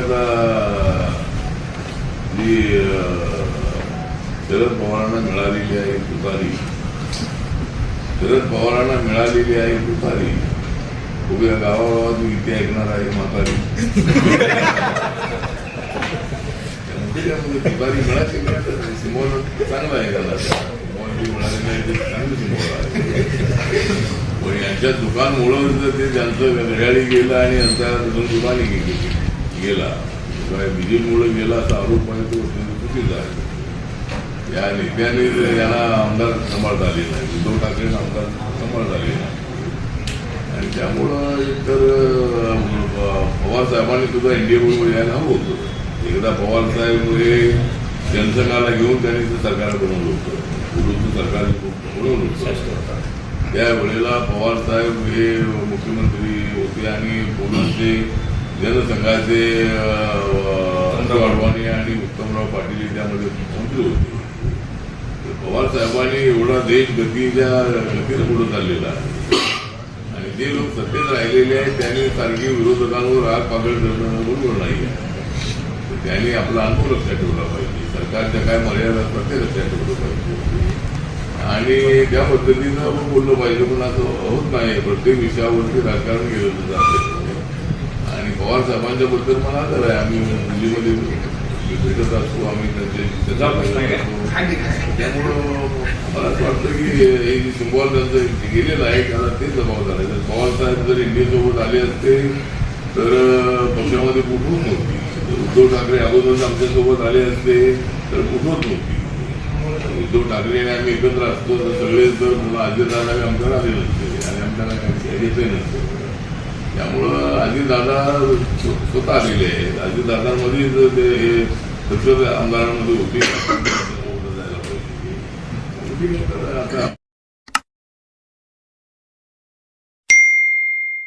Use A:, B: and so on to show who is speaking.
A: आता जी शरद पवारांना मिळालेली आहे तुतारी. शरद पवारांना मिळालेली आहे तुतारी. उभ्या गावागावात मी इथे ऐकणार आहे म्हातारी. तुतारी मिळाली सिमोल चांगला आहे त्याला. सिमोल मिळाली नाही ते चांगलं सिमोल आहे. पण यांच्या दुकानमुळं जर ते त्यांचं घड्याळी गेलं आणि यांचा दुकान दुकानी गेली. गेला. किंवा विजेमुळे गेला असा आरोप आहे तो चुकीचा आहे. या नेत्याने याला आमदार सांभाळता आले नाही. उद्धव ठाकरे आमदार सांभाळता आले नाही. आणि त्यामुळं एकतर अं, पवार साहेबांनी सुद्धा एनडीए यायला हवं होतं. एकदा पवार साहेब हे जनसंघाला घेऊन त्यांनी ते सरकार बनवलं होतं. उडूचं सरकार बनवलं होतं. त्यावेळेला पवार साहेब हे मुख्यमंत्री होते आणि पूर्णचे जनसंघाचे अडवाणी आणि उत्तमराव पाटील त्यामध्ये मंत्री होते. तर पवार साहेबांनी एवढा देश गतीच्या गतीनं पुढे चाललेला आहे. आणि जे लोक सत्तेत राहिलेले आहेत त्यांनी सारखी विरोधकांवर राग पागळ करणं बरोबर नाही आहे. त्यांनी आपला अनुभव लक्षात ठेवला पाहिजे. सरकारच्या काय मर्यादा असतात ते लक्षात ठेवलं पाहिजे. आणि त्या पद्धतीनं आपण बोललं पाहिजे पण असं होत नाही. प्रत्येक विषयावरती राजकारण केलं जाते पवार साहेबांच्या बद्दल मला आदर आहे. आम्ही दिल्लीमध्ये भेटत असतो. आम्ही त्यांचे त्याचा प्रश्न असतो त्यामुळं मला असं वाटतं की हे जे सिम्बॉल त्यांचं गेलेलं आहे त्याला ते जबाबदार आहे. जर पवार साहेब जर इंडियासोबत आले असते तर पक्षामध्ये कुठून नव्हती उद्धव ठाकरे अगोदर आमच्यासोबत आले असते तर कुठून नव्हती उद्धव ठाकरे आणि आम्ही एकत्र असतो तर सगळे जर मला अजितदादा आमच्याकडे आले नसते आणि आमच्याला काही नसतं. त्यामुळं अजितदादा स्वतः आलेले आहेत. अजितदादांमध्ये ते हे पक्ष आमदारांमध्ये होते आता